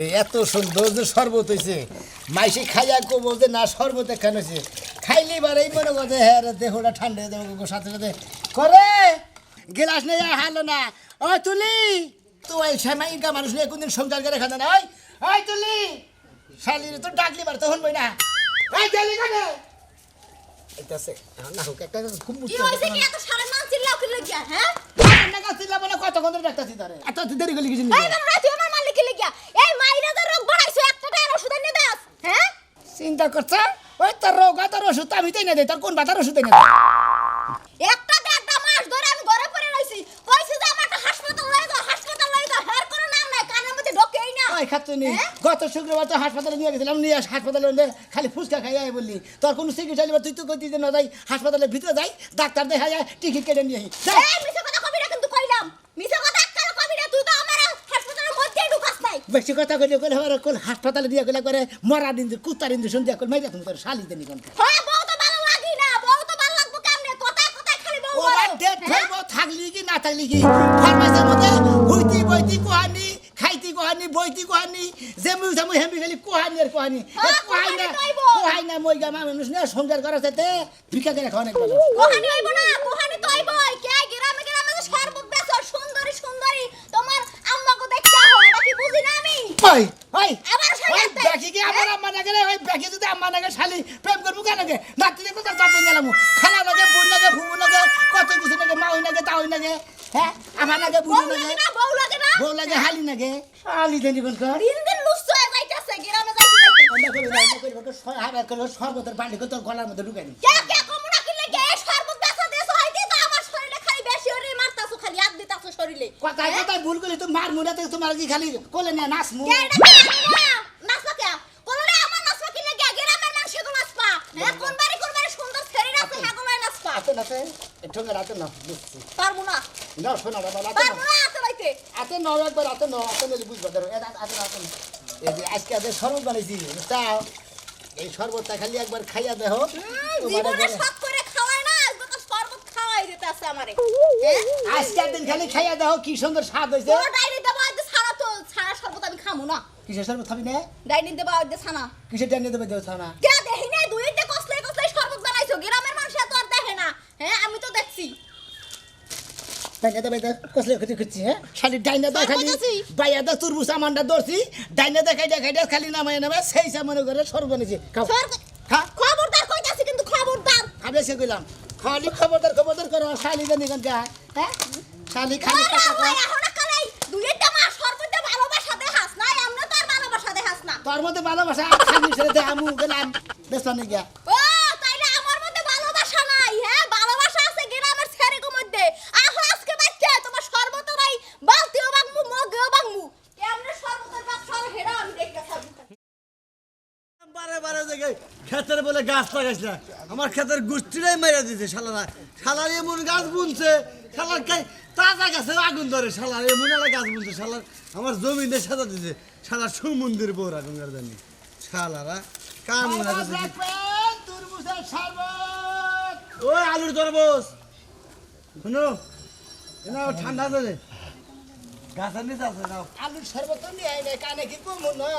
এত সুন্দর যে শরবত হয়েছে মাইসে খাইয়া কবো বলতে না, শরবত কেন হয়েছে খাইলে এবার এই মনে করছে হ্যাঁ দেহটা ঠান্ডা হয়ে যাবে সাথে সাথে। করে, গেলাস নেই হালো না। ও তুলি তো ওই শ্যামাইকা মানুষ নিয়ে কোনদিন সংসার করে খাতে না? ওই ওই তুলি, শালির তো ডাকলি বার তখন বই না। ওই, গেলি কেন? এটা না হোক একটা খুব কি মুশকিল কি এত সারা নাম চিল্লাও কি লাগিয়া হ্যাঁ? টাকা চিল্লা বলে কত কত ডাক্তার তারে? এত দেরি করলি কিছু এই কেন রাতে আমার মালিক লাগিয়া এই মাইরা তো রোগ বাড়াইছো একটা ওষুধ এনে দাস হ্যাঁ? চিন্তা করছে? ওই তোর রোগ হয়, তোর ওষুধ আমি তাই না দেই তোর কোন বাতার ওষুধ এনে একটা দেড়টা মাস ধরে আমি ঘরে পড়ে রইছি কইছি যে আমার একটা হাসপাতাল লয়ে যাও হাসপাতাল লয়ে যাও হের কোনো নাম নাই কানের মধ্যে ওই খাচ্ছ নি। হ্যাঁ? গত শুক্রবার তো হাসপাতালে নিয়ে গেছিলাম নিয়ে আস হাসপাতালে খালি ফুচকা খাই আয় বললি। তোর কোনো চিকিৎসা নিবা তুই তো কইতি যে না যাই হাসপাতালের ভিতরে যাই ডাক্তার দেখা যায় টিকিট কেটে নিয়ে বেশি কথা কইলে কইলে আবার কোন হাসপাতালে দিয়ে করে মরা দিন কুত্তার ইঞ্জেকশন দিয়ে মাইরা তুমি তোর শালি দেনি কোন হ্যাঁ বউ তো ভালো লাগি না বউ তো ভালো লাগবো কেমনে? কথায় কথায় খালি বউ ওরা বলে। ডেট হ্যাঁ? থাকলি কি না থাকলি কি? ফার্মাসির মধ্যে জেমু জেমু হেমি খালি কোহানি আর কোহানি হ্যাঁ, কোহাই না কোহানি কইবো। কোহাই না মই গামা মানুষ না সংসার করার সাথে ভিক্ষা করে খাওয়ানো ভালো কোহানি হইব না কোহানি তো হইব কে গ্রামে গ্রামে যে সর্বত বেচো সুন্দরী সুন্দরী তোমার আম্মাকে দেখতে হয় এটা কি বুঝি না আমি? ওই ওই আবার আছে। ব্যাকি কি আমার আম্মা নাগে রে? ওই ব্যাকি যদি আম্মা নাগে শালি প্রেম করব কেন নাগে? নাতি দেখো তার চাপে গেলাম। খালা লাগে বোন লাগে ফুবু লাগে কত কিছু নাগে মা ওই নাগে তা ওই নাগে। হ্যাঁ আমার লাগে। না বউ লাগে না? বউ লাগে হালি নাগে। শালি দেনি কোন কর। দিন দিন লুচ্ছ হয়ে যাইতাছে গ্রামে যাইতে যাইতে। অন্য করি অন্য করি না ছয় হাজার করে সর্বতের বাড়ি তোর গলার মধ্যে ঢুকাই কে কে কমুনা কি? লাগে এই সর্বত বেচা দেশ হইতে তো আমার শরীরে খালি বেশি হরে মারতাছো খালি হাত দিতাছো শরীরে। কথায় কথায় ভুল করলি তো মার মুড়াতে তোমার কি খালি কোলে নিয়ে নাচ মু কে এটা নাচবা কে? কোনরে আমার নাচবা কি? লাগে গ্রামের মানুষ তো নাচবা। হ্যাঁ কোন বাড়ি কোন বাড়ি সুন্দর আছে হ্যাঁ কোন নাচবা। আতে নাতে একটু রাতে না বুঝছি। পারব না। না শোনা বাবা রাতে একবার আতে ন আতে নলি বুঝবা ধরো এটা আতে না। এই যে আজকে আতে শরবত বানাইছি তাও এই শরবতটা খালি একবার খাইয়া দেহ জীবনে সব করে খাওয়ায় না আজকে শরবত খাওয়াই দিতে আছে আমারে হ্যাঁ? আজকে দিন খালি খাইয়া দেহ কি সুন্দর স্বাদ হয়েছে। তোর ডাইনি দেবো তো ছাড়া শরবত আমি খামু না। কিসের শরবত খাবি না? ডাইনি দেবো ছানা। কিসের জানিয়ে দেবে দেহ না কে দেখি নাই দুই দিন কসলাই কসলাই শরবত বানাইছো গ্রামের মানুষ তো আর দেখে না হ্যাঁ আমি তো দেখছি ডাইনা কসলে হ্যাঁ খালি ডাইনা দেয় খালি। বাইয়া দা ডাইনা সেই সে করে খবরদার কইতাছি কিন্তু খবরদার আমি খালি খবরদার খবরদার করো জানি কেন হ্যাঁ খালি কথা মাস শরবত ভালোবাসা দেখাস না আমরা তো আর ভালোবাসা দেখাস না তোর মধ্যে ভালোবাসা আর ছেড়ে দে আমু গেলাম বেসনে গিয়া ও তাইলে আমার মধ্যে ভালোবাসা নাই হ্যাঁ ভালোবাসা আছে গ্রামের ছেড়ের মধ্যে আহ আজকে বাচ্চা তোমার শরবত নাই বালতিও বাংমু মগেও বাংমু এমনি শরবতের ব্যবসা আর হেরা আমি দেখতে থাকব বারে বারে দেখে বলে গাছ আমার ক্ষেতের গুষ্টিরাই মেরে দিছে শালারা। শালার এমন গাছ বুনছে শালার কা- তাজা গাছের আগুন ধরে শালার এমন একটা গাছ বুনছে শালার আমার জমিনে সাজা দিছে। শালার সুমন্দির বউর আগুন জানি। শালারা কাম না খবর রাখবেন, তুরমুজের শরবত। ওই আলুর তরবস শুনো না ঠান্ডা আছে গাছের নিচে আছে আলুর শরবত নিয়ে কানে কি কমু না?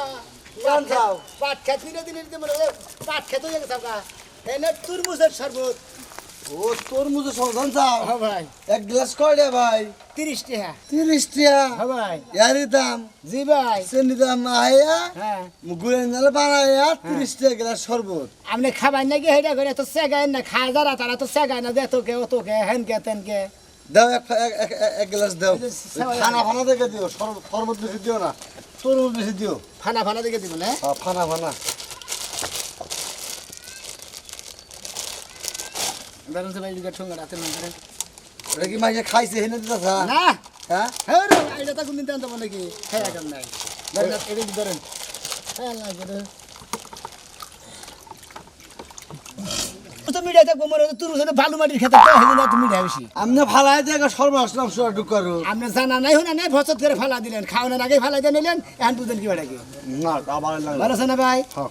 কোন খাও? পাট খেত নিলে দিলে দিতে মনে হয় পাট খেত হয়ে গেছে আপনার এনে তুরমুজের শরবত। ও তরমুজের সন্ধান চাও হ্যাঁ ভাই। এক গ্লাস কয়টা ভাই? তিরিশ টাকা তিরিশ টাকা হ্যাঁ ভাই। ইয়ারি দাম? জি ভাই। চেনি দাম আয়া? হ্যাঁ। গুড়ের নালে বানাইয়া তিরিশ টাকা গ্লাস শরবত। আপনি খাবার নাকি হেটা করে তো সেগায় না খায় যারা তারা তো সেগায় না দে তোকে ও তোকে হেন কে তেন কে দাও এক গ্লাস দাও। ফানা ফানা দেখে দিও শরবত বেশি দিও না তরমুজ বেশি দিও। ফানা ফানা দিকে দিব না হ্যাঁ, ফানা ফানা। সে ঠোঙ্গা রাতে মন করে কি মাইকে খাইছে হেনে দিতা না। হ্যাঁ? হ্যাঁ রে এটা তো কোনদিন জানতে পারলে কি হ্যাঁ এখন নাই। ধরেন এটা কি ধরেন হ্যাঁ লাগবে রে ও তো মিডিয়া থাকব মনে তুর ওখানে বালু মাটির খেতে তো হেদিন তুমি মিডিয়া বেশি। আমনে ফালাই দেখো সর্বনাশ নাম সুরা ঢুক করো। আপনি জানা নাই শুনা নাই ভসত করে ফালা দিলেন খাওয়ানোর আগে ফালাই দিয়ে নিলেন এখন বুঝলেন কি বাড়াকে না আবার লাগে ভালো আছে না ভাই? হ্যাঁ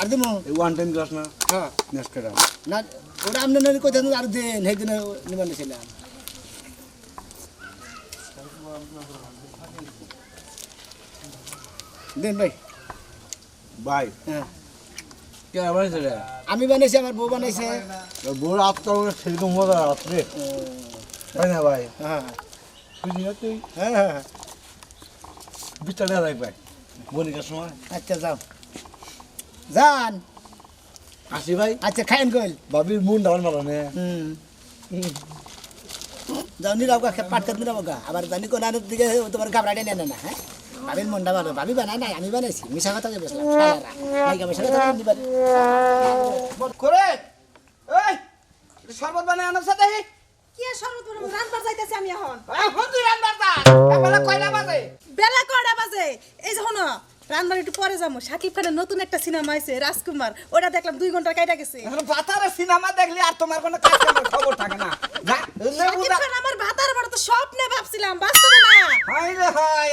আর দিমু? ওয়ান টাইম গ্লাস না? হ্যাঁ নেক্সট করে না আর দিন সেদিন নিবান ছিলাম। দেন ভাই। ভাই হ্যাঁ। আমি বানাইছি আমার বউ বানাইছে। বড় আত্মা সেরকম মজা রাত্রে তাই না ভাই? হ্যাঁ। বুঝলি না তুই। হ্যাঁ হ্যাঁ। বিচার রাখ ভাই। বনিকার সময়। আচ্ছা যাও। যান। আসি ভাই। আচ্ছা খাইন কইল। ভাবির মন ডাউন ভালো নে। হুম। যাও নিরাও গা পাট করে নিরাও গা। আবার জানি কোন দিকে তোমার ঘাবড়াটে নেন না হ্যাঁ? ভাবির মনটা ভালো ভাবি বানায় নাই আমি বানাইছি। মিশা কথা বসলাম শালারা। নাইকা মিশা কথা পারে করে এই শরবত বানায় আনার সাথে কি শরবত বানাবো? রান্নার যাইতেছি আমি এখন। এখন তুই রান্নার দা বেলা কয়টা বাজে? বেলা কয়টা বাজে? এই যে হনো রান্নার একটু পরে যাব। সাকিব খানের নতুন একটা সিনেমা আছে রাজকুমার। ওটা দেখলাম দুই ঘণ্টা কাইটা গেছে। পাতারে সিনেমা দেখলি আর তোমার কোনো কাজ কামের খবর থাকে না। যা, আমার ভাতার বড় তো স্বপ্নে ভাবছিলাম বাস্তবে না। হাই রে বাবারে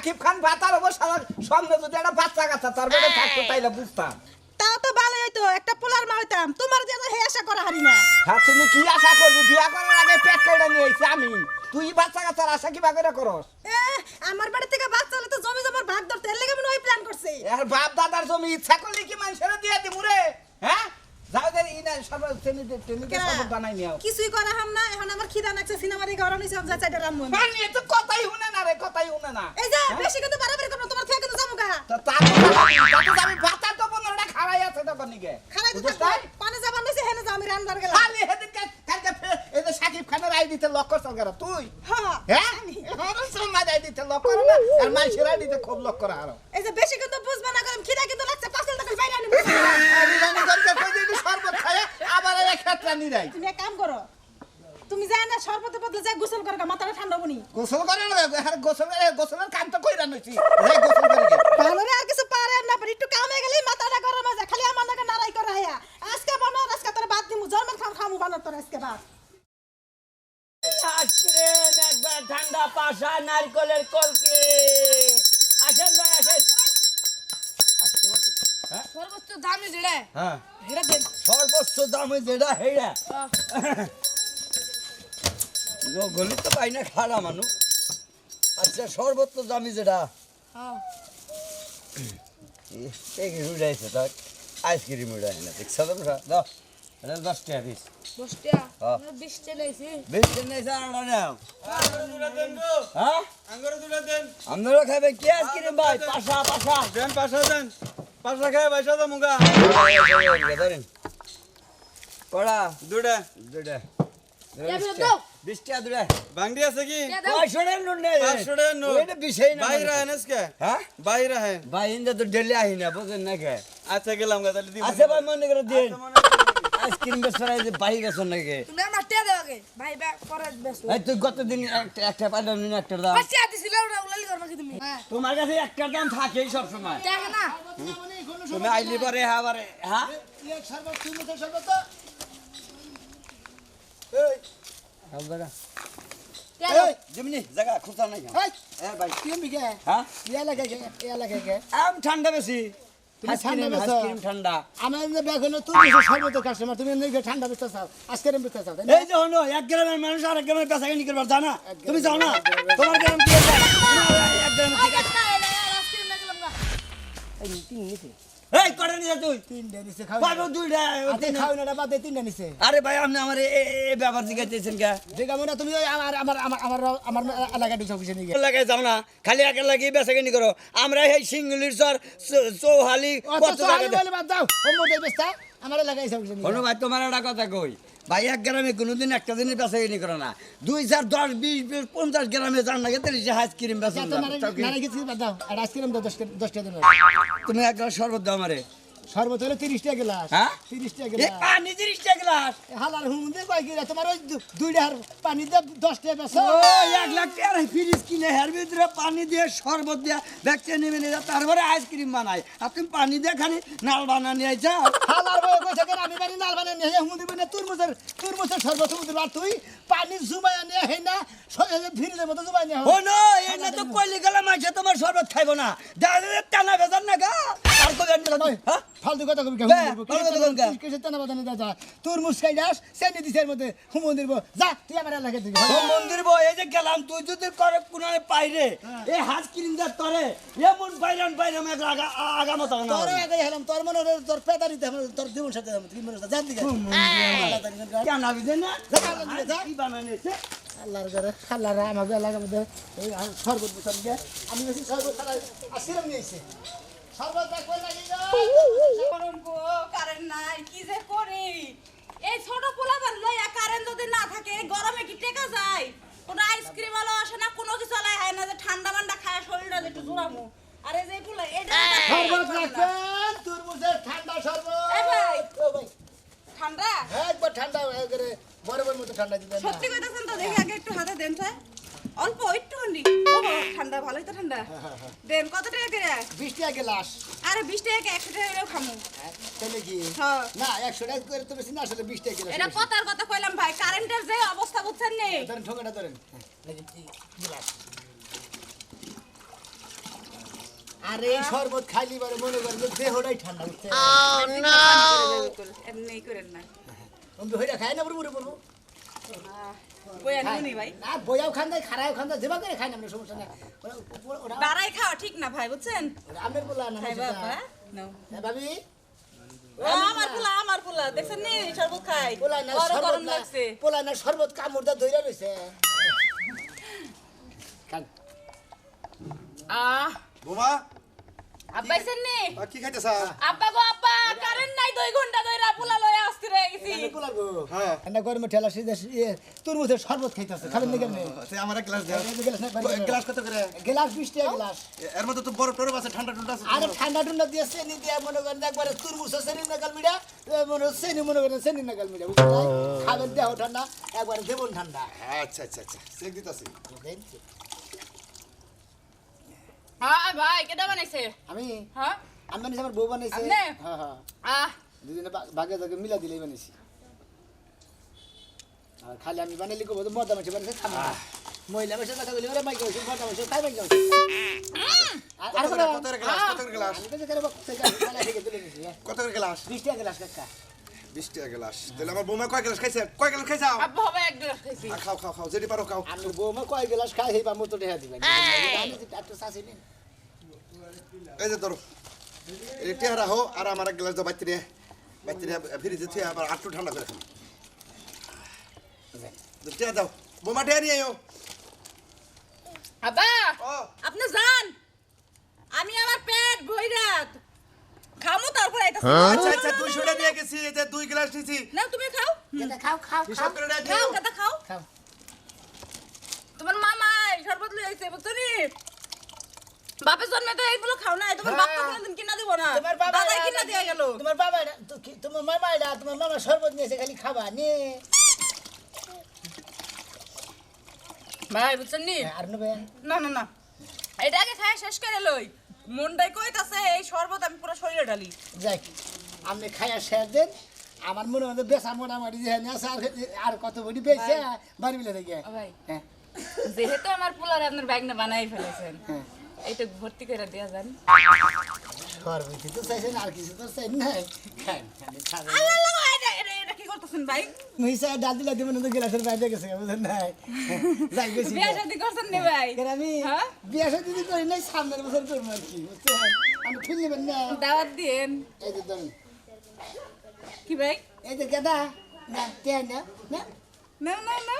সাকিব খান ভাতার সারা সামনে যদি একটা বাচ্চা কাচ্চা তার বেড়ে থাকতো তাইলে বুঝতাম। তাও তো ভালো হইতো একটা পোলার মা হইতাম। তোমার যে হে আশা করা হারি না। খাচ্ছিনি কি আশা করবি? বিয়া করার আগে পেট কেটে নিয়ে আমি। তুই বাচ্চা কাচ্চার আশা কিবা করে করস? আমার বাড়ি থেকে বাচ্চা হলে তো জমি জমার ভাগ ধরতে এর লেগে মনে হয় প্ল্যান করছে। আর বাপ দাদার জমি ইচ্ছা করলি কি মানুষের দিয়ে দিমু রে? হ্যাঁ? কেরা? কিছুই করা হাম না এখন আমার খিদা লাগছে সিনেমা দেখে ওরা নিছে যা চাইটা রামু। পানি তো কথাই শুনে না রে কথাই শুনে না। এই যে বেশি কিন্তু বাড়াবাড়ি করো তোমার থেকে কিন্তু যাব গা। তো তার তাতে আমি ভাতা তো পনেরোটা খাওয়াই আছে তো বুঝছ থাকব। তাই? পানি যাবার নিছে হেনে যা আমি রান্নার গেলাম। খালি হেদিনকে কালকে এই যে সাকিব খানের আই দিতে লক্ষ্য সরকার তুই? হ্যাঁ হ্যাঁ? আমার সমাজ আই দিতে লক্ষ্য না আর মানুষের আই দিতে খুব লক্ষ্য আরও। এই যে বেশি কিন্তু বুঝবে না করম খিদা কিন্তু লাগছে বাইরে আনি করতে কই দিবি শরবত খায় তুমি এক কাম করো তুমি যাই না সর্বতে বদলে যাই গোসল করো মাথাটা ঠান্ডা বনি গোসল করে না আর গোসল গোসলের কাম তো কইরা নইছি। এই গোসল করে গে। ভালোরে আর কিছু পারে না পারে একটু কামে গেলে মাথাটা গরম হয়ে যায় খালি আমার নাকি নারাই করে হায়া। আজকে বানো আজকে তোর বাদ দিমু জন্মের খাম খামু বানো তোর আজকে বাদ। আইসক্রিম একবার ঠান্ডা পাশা নারকলের কলকে। আসেন ভাই আসেন। সর্বোচ্চ দামি যেটা হ্যাঁ। হেরা দেন। সর্বোচ্চ দামে যেটা হেরা গলি তো পাই না খারা মানুষ। আচ্ছা সর্বোচ্চ দামি যেটা এই উড়াইছে তো আইসক্রিম উড়াই না দেখছ তোমরা? দাও। এটা দশ টাকা পিস। বিশ বেশ নাও। হ্যাঁ? আপনারা খাবেন কি? আইসক্রিম ভাই পাশা পাশা। দেন পাশা দেন। পাশা খায় পয়সা দাও মুগা ধরেন কড়া দুটা দুটা এবার দাও। বিশ টাকা দুটা ভাঙ্গি আছে কি? পাঁচশো টাকা নোট নেই পাঁচশো টাকা নোট। ওইটা বিষয় না বাইরে আহেন আজকে? হ্যাঁ? বাইরে আহেন। ইন্দা তো ডেলি আহি না বুঝেন না কে? আচ্ছা গেলাম গা তাহলে আছে ভাই মনে করে দিন। আইসক্রিম বেচারা যে গেছেন নাকি? তুমি আমার টিয়া দাও আগে ভাই ব্যাগ করে বেশ এই তুই গতদিন একটা একটা পাইলাম না একটা দাম। টিয়া দিছিল ওটা উলালি করবা কি তুমি? হ্যাঁ। তোমার কাছে একটা দাম থাকেই সব সময় টাকা না। তুমি আইলি পারে হ্যাঁ পারে। হ্যাঁ? এক শরবত তুই তো টিয়া এই যেমনি জায়গা খুঁজা নাই এই হ্যাঁ ভাই। তুই বিকে হ্যাঁ? ইয়া লাগে গে ইয়া লাগে গে। আম ঠান্ডা বেশি। তুমি ঠান্ডা আইসক্রিম বেচো? আইসক্রিম ঠান্ডা আমার ব্যাগ হলো তুমি যে শরবতের কাস্টমার তুমি গিয়ে ঠান্ডা বেচতে চাও আজকে এরম বেচতে চাও এই যে হলো এক গ্রামের মানুষ আর এক গ্রামের পেশা কিনি করবার জানা তুমি যাও না তোমার গ্রাম কি এক গ্রামের ঠিক আছে এই করে নিয়ে তুই? তিনটা নিছে খাও পাবো দুইটা আতে খাও না বাদে তিনটা নিছে। আরে ভাই আপনি আমার এ- এ- এ ব্যাপার জিজ্ঞাসা কে? আছে না তুমি আমার আমার আমার আমার আমার এলাকা দিছো অফিসে নিয়ে এলাকায় যাও না খালি একা লাগি বেচা কিনি করো। আমরা এই সিঙ্গুলির সর চৌহালি কত টাকা দাও। হোমওয়ার্ক দেই বেস্তা আমার এলাকায় অফিসে নিয়ে ভাই তোমার একটা কথা কই? ভাই এক গ্রামে কোনোদিন একটা দিনের বেচা এনে করে না। দুই চার দশ বিশ বিশ পঞ্চাশ গ্রামে যান না। গেতে বেচা যা আইসক্রিম দিন তুমি এক গ্লাস শরবত দাও আমারে। সর্বত হলো তিরিশটা গ্লাস। হ্যাঁ? তিরিশটা গ্লাস। পানি তিরিশটা গ্লাস। হালার হুমুন্দে কয় গিরা তোমার ওই দুইটা পানি দিয়ে দশটা বেসো এক লাখ টাকার ফ্রিজ কিনে হের ভিতরে পানি দিয়ে শরবত দিয়ে দেখতে নেমে নিয়ে যায়, তারপরে আইসক্রিম বানাই আর তুমি পানি দিয়ে খানি নাল বানা নিয়ে যাও। হালার বয়ে কইছে কেন আমি বানি নাল বানি নিয়ে হুমুন্দি বনে তুরমুজের তুরমুজের সর্বত হুমুন্দি আর তুই পানি জুমাই নিয়ে হেই না ফিরিজের মতো জুমাই নিয়ে ও নো এনে তো কইলি গেলে তোমার শরবত খাইবো না। দাদা টানা বেজার না গা। হ্যাঁ? ফালতু কথা কবি বে, ফালতু কথা কবি কে? বাদানে দাদা তোর মুসকাই দাস সেনি দিছের মধ্যে। হুমন দিব যা তুই আমার এলাকা থেকে ও মন্দির বই এই যে গেলাম তুই যদি করে কোন পাইরে এই হাত কিরিন্দার তরে এমন বাইরান বাইরাম এক আগা আগামত না তোর আগে হেলাম তোর মনে তোর পেদা দিতে হবে তোর জীবন সাথে তুই মনে জান দিকে কেন আবি দে না? যা, যা, যা, যা। কি বানাইছে? আল্লাহর ঘরে আল্লাহর আমাকে এলাকার মধ্যে বুঝান আমি বেশি শরবত খাই আসিলাম নিয়েছে কারেন্ট ঠান্ডা মান্ডা খায় শরীরটা একটু যে ঠান্ডা শরবত এই ভাই। ও ঠান্ডা হয়ে গেলে বরফের মতো ঠান্ডা দিবেন সত্যি কইতাছেন তো, দেখি আগে একটু হাতে দেন স্যার অল্প একটুখানি। ঠান্ডা ভালোই তো ঠান্ডা। দেন কত টাকা করে? বিশ টাকা গ্লাস। আরে বিশ টাকা একশো টাকা করেও খামু। তাহলে কি? হ্যাঁ। না একশো টাকা করে তো বেশি না আসলে বিশ টাকা গ্লাস এটা কথার কথা কইলাম ভাই কারেন্টের যে অবস্থা বুঝছেন নে? ধরেন ঠোকাটা ধরেন। হ্যাঁ, আরে এই শরবত খাইলি বারে মনে করেন দেহটাই ঠান্ডা উঠছে এমনি করেন না আমি হইরা খাই না পুরো ভাই না বইয়াও খান দেয় খারাপ খান দেয় যেবা খাই না সমস্যা নেই। ওরা- ওরা- ওরা- বাড়াই খাওয়া ঠিক না ভাই বুঝছেন? ওরা আমের না খাই সেটা। বাবা নাও। ভাবি? আমার পোলা আমার পোলা দেখছেন নি? শরবত খাই। পোলা না শরবত লাগছে। পোলা না শরবত কামড় দা ধইরা রইছে। খান বোমা আব্বা নি? কি খাইতেছা? আব্বা গো আব্বা কারেন্ট ঘণ্টা ধরে পোলা লয়ে আসতে রয়ে আমি পোলা গো। হ্যাঁ। এন্ডা গরমে ঠেলা সিধা তরমুজের শরবত খাইতাছে খাবেন না কেন সে আমার গ্লাস দাও। গ্লাস কত করে? গ্লাস বিশ টাকা গ্লাস। এর মধ্যে তো বড় টরব আছে ঠান্ডা ঠান্ডা আছে। আরে ঠান্ডা টুন্ডা দিয়ে সেনি দিয়ে মনে করেন একবারে তরমুজ সেনি নাগাল মিডা মনে হয় সেনি মনে করেন সেনি নাগাল মিডা। খাবেন দেহ ঠান্ডা একবারে দেবন ঠান্ডা। আচ্ছা আচ্ছা আচ্ছা দিতাছি। হ্যাঁ ভাই কেটা বানাইছে? আমি? হ্যাঁ। আমি বানিয়েছি আমার বউ বানাইছে? হ্যাঁ হ্যাঁ। দুজনে ভাগে ভাগে মিলা দিলেই বানিয়েছি আর খালি আমি বানাইলি কব তো মদা মাছি বানিয়েছে খাব। মহিলা মাসের কথা বলি ওরে মাইকে হইছে মদা মাসে খাই মাইকে হইছে আর কত করে গ্লাস কত করে গ্লাস? আমি তো নিছি হ্যাঁ। কত করে গ্লাস? বিশ টাকা গ্লাস কাকা। বিশ টাকা গ্লাস। তাহলে আমার বৌমা কয় গ্লাস খাইছে? কয় গ্লাস খাইছাও আব্বা হবে এক গ্লাস খাইছি। খাও খাও খাও যেটি পারো খাও। আমি বৌমা কয় গ্লাস খাই সেই বামো তো ঢেয়া আমি তো একটু শাসি নিন এই যে ধরো। এই রাখো আর আমার এক গ্লাস দাও বাইতে নিয়ে ফ্রিজে থুয়ে আবার আটটু ঠান্ডা করে খাও টিয়া দাও বোমা টিয়া নিয়ে আয়ো আব্বা আপনি যান আমি আমার পেট ভইরাত খামু তারপর আইতাছি আচ্ছা আচ্ছা দুইশো টাকা নিয়ে গেছি এই দুই গ্লাস নিয়েছি নাও তুমি খাও খাও খাও খাও হিসাব করে খাও দিও খাও খাও তোমার মামা শরবত লই আইছে বুঝছ নি বাপের জন্মে তো এইগুলো খাও না তোমার বাপ তো কোনোদিন কিনা দিব না। তোমার বাবা কিনা দিয়ে গেল। তোমার বাবা কি- তোমার মামা এটা তোমার মামা শরবত নিয়েছে খালি খাবা নে। ভাই বুঝছেন নি? আর নেবে না না না। এটা আগে খায় শেষ করে লই। মনটাই কইতাছে এই শরবত আমি পুরো শরীরে ঢালি। যাই আপনি খাইয়া শেষ দেন। আমার মনে হয় বেসা মোটামুটি আছে আর আর কত বডি পেয়েছে বাড়ি মিলে থেকে ভাই। হ্যাঁ। যেহেতু আমার পোলারে আপনার ব্যাগ না বানাই ফেলেছেন। হ্যাঁ। এইটা ভর্তি করে দেওয়া যান। সরবতি তো চাইছেন আর কিছু তো চাই খান এটা এটা এটা কি করতেছেন ভাই মিসা ডাল দিলা দিবেন তো গেলাসের বাইরে গেছে বুঝলেন নাই যাই গেছি বিয়ে শাদী করছেন নি ভাই? কেন আমি হ্যাঁ? বিয়া শাদি যদি করি নাই সামনের বছর করব আর কি বুঝছেন আমি ফিল নেবেন না দাওয়াত দিন এই যে ধরুন কি ভাই? এই যে গেদা না তে না? না না না।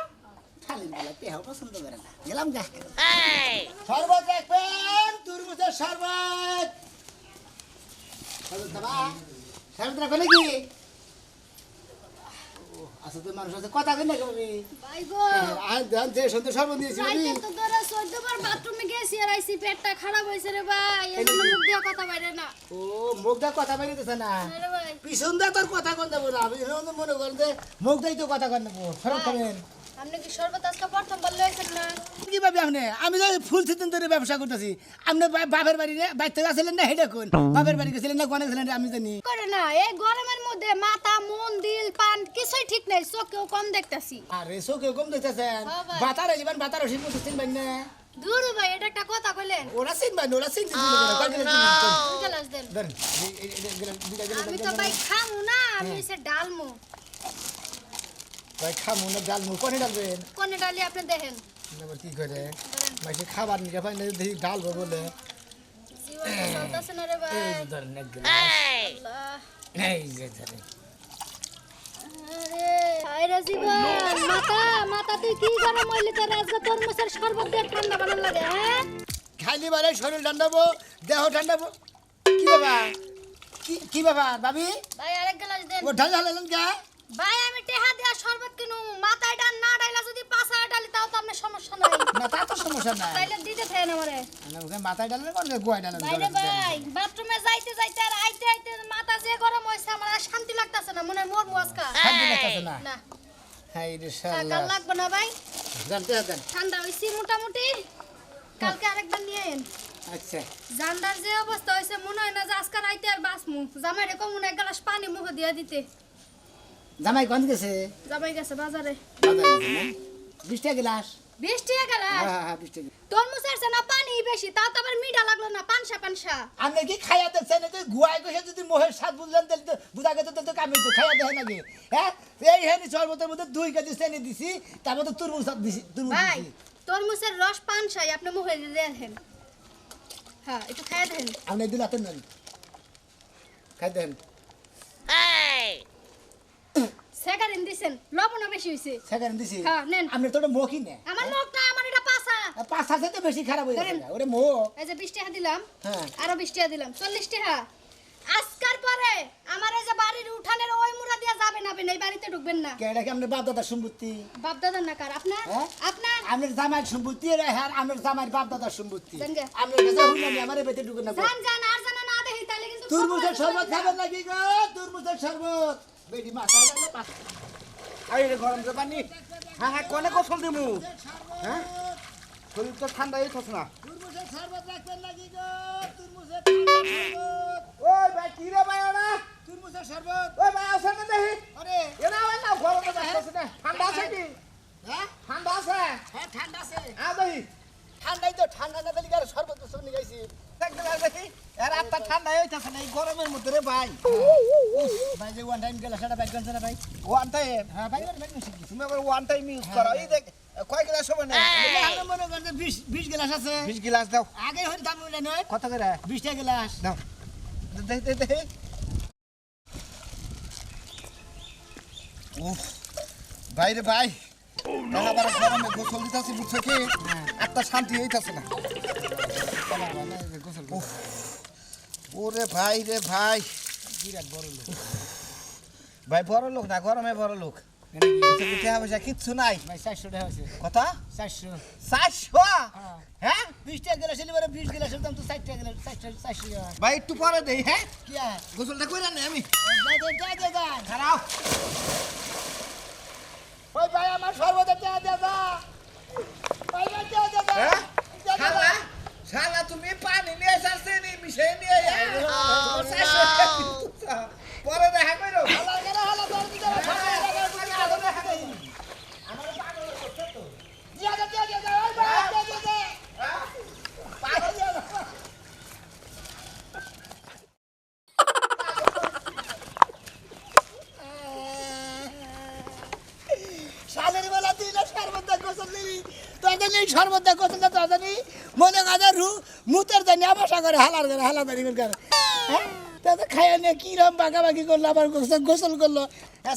না খালি বলা পছন্দ করে না? গেলাম গা শরবত রাখবেন তুরমুজের শরবত। শরবত রাখবে নাকি? আচ্ছা তো মানুষ আছে কথা কই না কবি ভাই গো। আর ধান যে সুন্দর শরবত দিয়েছি ভাইকে তো ধরে চোদ্দ বার বাথরুমে গেছি আর আইসি পেটটা খারাপ হয়েছে রে ভাই এজন্য মুখ দিয়ে কথা বাইরে না। ও মুখ কথা না। পিছন দা তোর কথা কন দেবো না পিছন মনে করেন যে মুখ দাই তো কথা কন দেবো। শরবত খাবেন। আপনি কি আজকে প্রথম না? আপনি? আমি তো ফুল সিজন ধরে ব্যবসা করতেছি। আপনি বাপের বাড়ি বাচ্চা গেছিলেন না? হেডে কোন? বাপের বাড়ি গেছিলেন না কোনে গেছিলেন আমি জানি। করে না এই গরমের মধ্যে মাথা মন দিল পান কিছুই ঠিক নাই চোখেও কম দেখতাছি। আরে চোখে কম দেখতেছেন? হ্যাঁ। বাতার এলিবান বাতার ওষুধ করতেছেন বাইন না? দূর ভাই এটা একটা কথা কইলেন। ওরা চিনবা না, ওরা আমি তো ভাই। খামু না আমি হচ্ছে ডালমু। ভাই খামু না ডালমু কোনে ডালবেন কোনে ডালি আপনি দেখেন। আবার কি করে? মাসে খাবার নিয়ে না দেখি ডালবো বলে। ভাই? এই যে ধরেন ঠান্ডা হ্যাঁ? খাইলি বারে শরীর ঠান্ডাবো দেহ ঠান্ডাবো? কি ব্যাপার? কি কি ব্যাপার ভাবি? ভাই আরেক গ্লাস দেন। ও ঢাল ঢালেন কে ভাই আমি টেহা দিয়া শরবত কিনু। মাথায় ডাল না ডাইলা যদি পাঁচা ডালি তাও তো আপনার সমস্যা নাই। না তা তো সমস্যা নাই। তাইলে দিতে থাকেন আমারে। আমাকে মাথায় ডালেন কোন গোয়ায় ডালেন বাইরে ভাই বাথরুমে যাইতে যাইতে আর আইতে আইতে মাথা যে গরম হইছে আমার আর শান্তি লাগতাছে না মনে হয় মরবো শান্তি লাগতাছে না? না। হাই রে কাল লাগবে না ভাই? জানতে দেন। ঠান্ডা হইছে মোটামুটি। কালকে আরেকবার নিয়ে আইন। আচ্ছা। জান্ডার যে অবস্থা হইছে মনে হয় না যে আজকাল আইতে আর বাঁচমু। জামাই রে কমু না এক গ্লাস পানি মুখে দিয়ে দিতে। জামাই কোন গেছে জামাই গেছে বাজারে। বাজারে গেছে না? বিশ টাকা গ্লাস? বিশ টাকা গেল হ্যাঁ হ্যাঁ বিশ টাকা তরমুজ না পানি বেশি তাও তো আবার মিঠা লাগল না পানসা পানসা। আপনি কি খাইয়া দেখছেন যে গুয়ায় গেছে যদি মোহের স্বাদ বুঝলেন তাহলে তো বুঝা গেছে তো কামি তো খাইয়া দেখে নাকি হ্যাঁ? এই হেনি শরবতের মধ্যে দুই কেজি চেনি দিছি তার মধ্যে তুরমুজ দিছি তুরমুজ ভাই তরমুজের রস পানসাই আপনি দিয়ে দেখেন হ্যাঁ একটু খাই দেখেন আপনি দিন হাতে নেন। খাই দেন। সেকারিন দিছেন লবণও বেশি হয়েছে সেখানে দিছি? হ্যাঁ, নেন। আপনি তো ওটা মুখই নে। আমার মুখটা আমার এটা পাসা পাঁচ হাতে তো বেশি খারাপ হয়ে। যাবে ওরে মুখ এই যে বিশ টাকা দিলাম হ্যাঁ। আরও বিশ টাকা দিলাম চল্লিশ টাকা। আজকার পরে আমার এই যে বাড়ির উঠানের ওই মুড়া দিয়া যাবেন আপনি এই বাড়িতে ঢুকবেন না। কে এটা কি আপনার বাপ দাদার সম্পত্তি? বাপ দাদার না কার? আপনার? হ্যাঁ? আপনার? আপনার জামাইয়ের সম্পত্তি রে হ্যাঁ আপনার জামাইয়ের বাপ দাদার সম্পত্তি কাছে হুইনা নিয়ে আমার বেতে ঢুকে না জান জান আর জানা না দেখি তাহলে কিন্তু তুরমুজের শরবত খাবেন নাকি গো? তুরমুজের শরবত। বেটি মাথায় ডালে পাতা রে গরম যে পানি হ্যাঁ হ্যাঁ কোনে গোসল দিমু? হ্যাঁ? শরীর তো ঠান্ডা এই থাক না ওই ভাই কি রে ভাই ওরা? তুরমুজের শরবত। ওই ভাই না দেখি। আরে। এরা ওই না গরমে না। ঠান্ডা আছে কি? হ্যাঁ? ঠান্ডা আছে? হ্যাঁ ঠান্ডা আছে। আ দেখি। ঠান্ডাই তো ঠান্ডা না দিলে আর শরবত সব নিয়ে গাইছি দেখতে দেখি। এর আত্মা ঠান্ডা হইতাছে না এই গরমের মধ্যে রে ভাই। ভাই যে ওয়ান টাইম গেলে সেটা বাইক গেছে না ভাই। ওয়ান টাইম হ্যাঁ ভাই ওর বাইক গেছে তুমি আবার ওয়ান টাইম ইউজ করো। এই দেখ কয় গ্লাস হবে না? আমরা মনে করেন যে বিশ বিশ গ্লাস আছে। বিশ গ্লাস দাও। আগে হয়ে দাম মিলে নয়। কত করে? বিশটা গ্লাস দাও। দেখি দেখি দেখি উফ বাইরে ভাই। আবার গরমে গোসল দিতেছি বুঝছ কি? একটা শান্তি হইতাছে না। উফ, ওরে ভাই রে ভাই। বিরাট বড় লোক। ভাই বড় লোক না গরমে বড় লোক। টাকা পয়সা কিচ্ছু নাই। ভাই চারশো টাকা আছে কথা চারশো। চারশো? হ্যাঁ। বিশটা গ্লাস হলে পরে বিশ গ্লাসের দাম তো চারটা গ্লাস চারটা চারশো টাকা। ভাই একটু পরে দেই হ্যাঁ? কি গোসলটা করে নে আমি। খারাপ ওই ভাই আমার সর্বদা দে দে ভাই দে দে হ্যাঁ? দে শালা তুমি পানি নিয়ে এসেছে নি মিশে নিয়ে। পরে দেখা করো। শালের বেলা তুই না সর্বদা গোসল নিবি তোদের নেই সর্বদা গোসল না তোদের নেই মনে কথা রু মুতের জানি আবাসা করে হালার করে হালা দাঁড়ি করে। হ্যাঁ? তাতে খাইয়া নিয়ে কিরম বাঁকাবাকি করল আবার গোসল গোসল করল।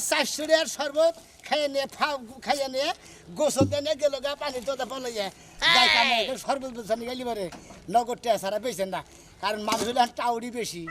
চারশো আর শরবত খাইয়ে নিয়ে ফা খাইয়ে নিয়ে গোসল দিয়ে নিয়ে গেলো গা পানি তোতে পলে যায় শরবত নিয়ে গেলি নগদ টেয়া ছাড়া বেছেন না। কারণ মানুষ হলে টাউরি বেশি।